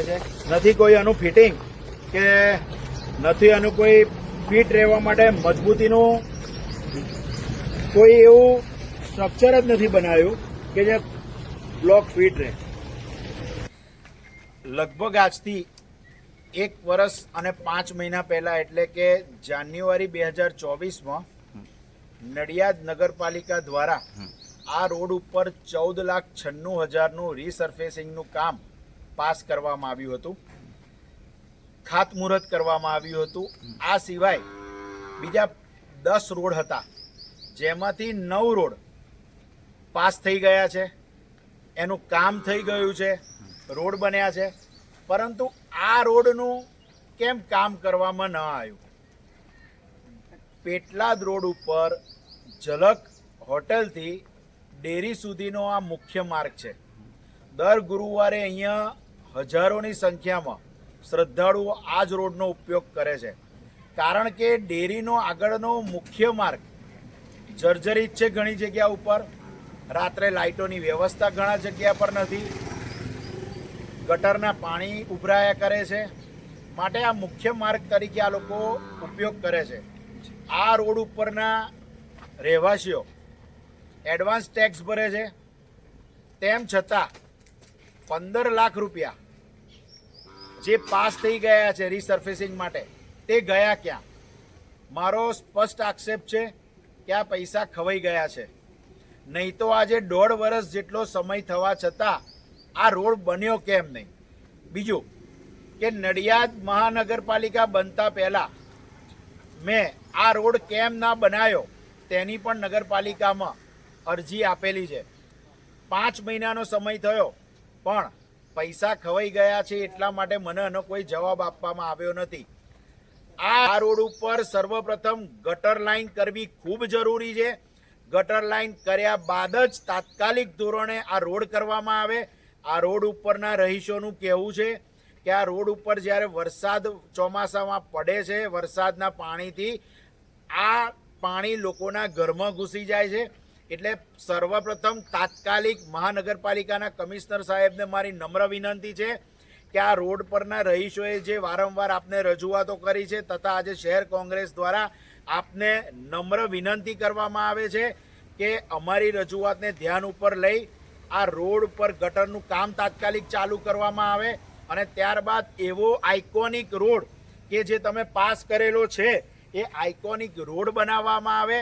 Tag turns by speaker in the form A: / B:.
A: છે. નથી કોઈ આનું ફિટિંગ કે નથી આનું કોઈ ફિટ રહેવા માટે મજબૂતીનું કોઈ એવું સ્ટ્રક્ચર જ નથી બનાવ્યું કે જે બ્લોક ફિટ રહે. લગભગ આજથી એક વર્ષ અને પાંચ મહિના પહેલા એટલે કે જાન્યુઆરી બે હજાર ચોવીસમાં નડિયાદ નગરપાલિકા દ્વારા આ રોડ ઉપર ચૌદ લાખ છન્નું હજારનું રીસર્ફેસિંગનું કામ પાસ કરવામાં આવ્યું હતું. ખાતમુહૂર્ત કરવામાં આવ્યું હતું. આ સિવાય બીજા દસ રોડ હતા. જેમાંથી નવ રોડ પાસ થઈ ગયા છે. એનું કામ થઈ ગયું છે. રોડ બન્યા છે. પરંતુ આ રોડનું કેમ કામ કરવામાં ન આવ્યું? પેટલાદ રોડ ઉપર ઝલક હોટલથી ડેરી સુધીનો આ મુખ્ય માર્ગ છે. દર ગુરુવારે અહીંયા હજારોની સંખ્યામાં શ્રદ્ધાળુઓ આ જ રોડનો ઉપયોગ કરે છે. કારણ કે ડેરીનો આગળનો મુખ્ય માર્ગ જર્જરિત છે ઘણી જગ્યા ઉપર. રાત્રે લાઇટોની વ્યવસ્થા ઘણા જગ્યા પર નથી. ગટરના પાણી ઉભરાયા કરે છે. માટે આ મુખ્ય માર્ગ તરીકે આ લોકો ઉપયોગ કરે છે. આ રોડ ઉપરના રહેવાસીઓ એડવાન્સ ટેક્સ ભરે છે. તેમ છતાં પંદર લાખ રૂપિયા જે પાસ થઈ ગયા છે રીસર્ફેસિંગ માટે, તે ગયા ક્યાં? મારો સ્પષ્ટ આક્ષેપ છે કે આ પૈસા ખવાઈ ગયા છે. નહીં તો આજે દોઢ વર્ષ જેટલો સમય થવા છતાં આ રોડ બન્યો કેમ નહીં? બીજું કે નડિયાદ મહાનગરપાલિકા બનતા પહેલાં મેં આ રોડ કેમ ના બનાવ્યો તેની પણ નગરપાલિકામાં અરજી આપેલી છે. પાંચ મહિનાનો સમય થયો, પણ પૈસા ખવાઈ ગયા છે એટલા માટે મને એનો કોઈ જવાબ આપવામાં આવ્યો નથી. આ રોડ ઉપર સર્વપ્રથમ ગટર લાઈન કરવી ખૂબ જરૂરી છે. ગટર લાઈન કર્યા બાદ જ તાત્કાલિક ધોરણે આ રોડ કરવામાં આવે. આ રોડ ઉપરના રહીશોનું કહેવું છે કે આ રોડ ઉપર જ્યારે વરસાદ ચોમાસામાં પડે છે, વરસાદના પાણીથી આ પાણી લોકોના ઘરમાં ઘૂસી જાય છે. એટલે સર્વપ્રથમ તાત્કાલિક મહાનગરપાલિકાના કમિશનર સાહેબને મારી નમ્ર વિનંતી છે કે આ રોડ પરના રહીશોએ જે વારંવાર આપને રજૂઆતો કરી છે તથા આજે શહેર કોંગ્રેસ દ્વારા આપને નમ્ર વિનંતી કરવામાં આવે છે કે અમારી રજૂઆતને ધ્યાન ઉપર લઈ આ રોડ પર ગટરનું કામ તાત્કાલિક ચાલુ કરવામાં આવે અને ત્યારબાદ એવો આઇકોનિક રોડ કે જે તમે પાસ કરેલો છે એ આઇકોનિક રોડ બનાવવામાં આવે